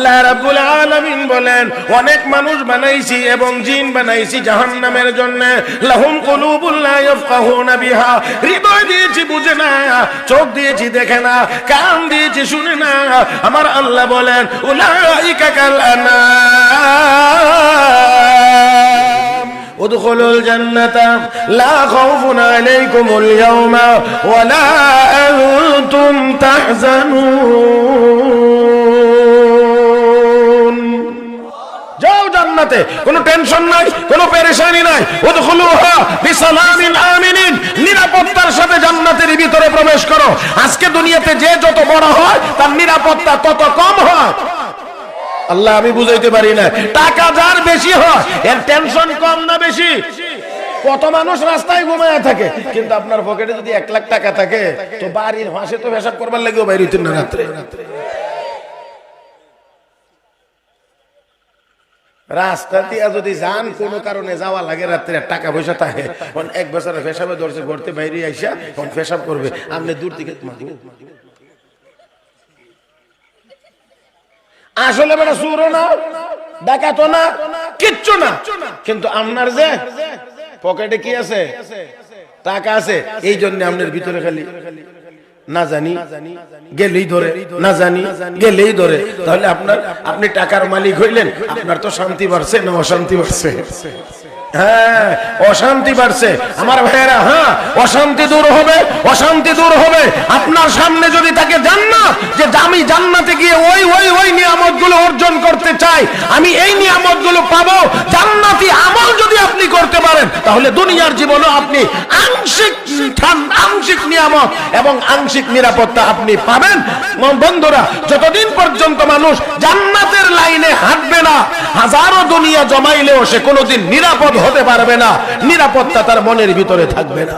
আল্লাহ রাব্বুল আলামিন বলেন অনেক মানুষ বানাইছি এবং জিন বানাইছি জাহান্নামের জন্য লাহুম কুলুবুল লা ইয়াফকাহুনা বিহা হৃদয় দিয়েছি বুঝে না চোখ দিয়েছি দেখে না কান দিয়েছি শুনে না আমার আল্লাহ বলেন উলাইকা কাল আনাম ادخلوا الجنة لا خوف عليكم اليوم ولا أنتم تحزنون জান্নাতে কোনো টেনশন নাই, কোনো পেরেশানি নাই। উদখুলুহা বিসালামিন আমিনিন, নিরাপত্তার সাথে জান্নাতের ভিতরে প্রবেশ করো। আজকে দুনিয়াতে যে যত বড় হয়, তার নিরাপত্তা তত কম হয়। আল্লাহ, আমি বুঝাইতে পারি না। টাকা যার বেশি হয়, এর টেনশন কম না বেশি? কত মানুষ রাস্তায় ঘুমায় থাকে, কিন্তু আপনার পকেটে যদি এক লাখ টাকা থাকে, তো বাড়ির হাসে তো পেশাব করবার লাগেও বাইরে হইতেন না রাত্রে। রাস্তা দিয়া যদি যান, কোনো কারণে যাওয়া লাগে রাত্রে, টাকা পয়সা থাকে। এক বছর পেশাবে ধরছে, ঘরতে বাইরে আইসা তখন পেশাব করবে। আপনি দূর থেকে আসলে বেটা সুরও না ডাকাতো না, কিচ্ছু না। কিন্তু আপনার যে পকেটে কি আছে? টাকা আছে। এই জন্য আপনার ভিতরে খালি না জানি গেলেই ধরে না জানি গেলেই ধরে। তাহলে আপনার আপনি টাকার মালিক হইলেন আপনার তো শান্তি বাড়ছে না অশান্তি বাড়ছে? হ্যাঁ অশান্তি বাড়ছে। আমার ভাইয়েরা হ্যাঁ অশান্তি দূর হবে অশান্তি দূর হবে। আপনার সামনে যদি তাকে জান্নাত যে আমি জান্নাতে গিয়ে ওই ওই ওই নিয়ামতগুলো অর্জন করতে চাই আমি এই নিয়ামতগুলো পাবো। জান্নাতি আমল যদি আপনি করতে পারেন তাহলে দুনিয়ার জীবনে আপনি আংশিক আংশিক নিয়ামক এবং আংশিক নিরাপত্তা আপনি পাবেন। বন্ধুরা, যতদিন পর্যন্ত মানুষ জান্নাতের লাইনে হাঁটবে না, হাজারো দুনিয়া জমাইলেও সে কোনোদিন নিরাপদ হতে পারবে না, নিরাপত্তা তার মনের ভিতরে থাকবে না।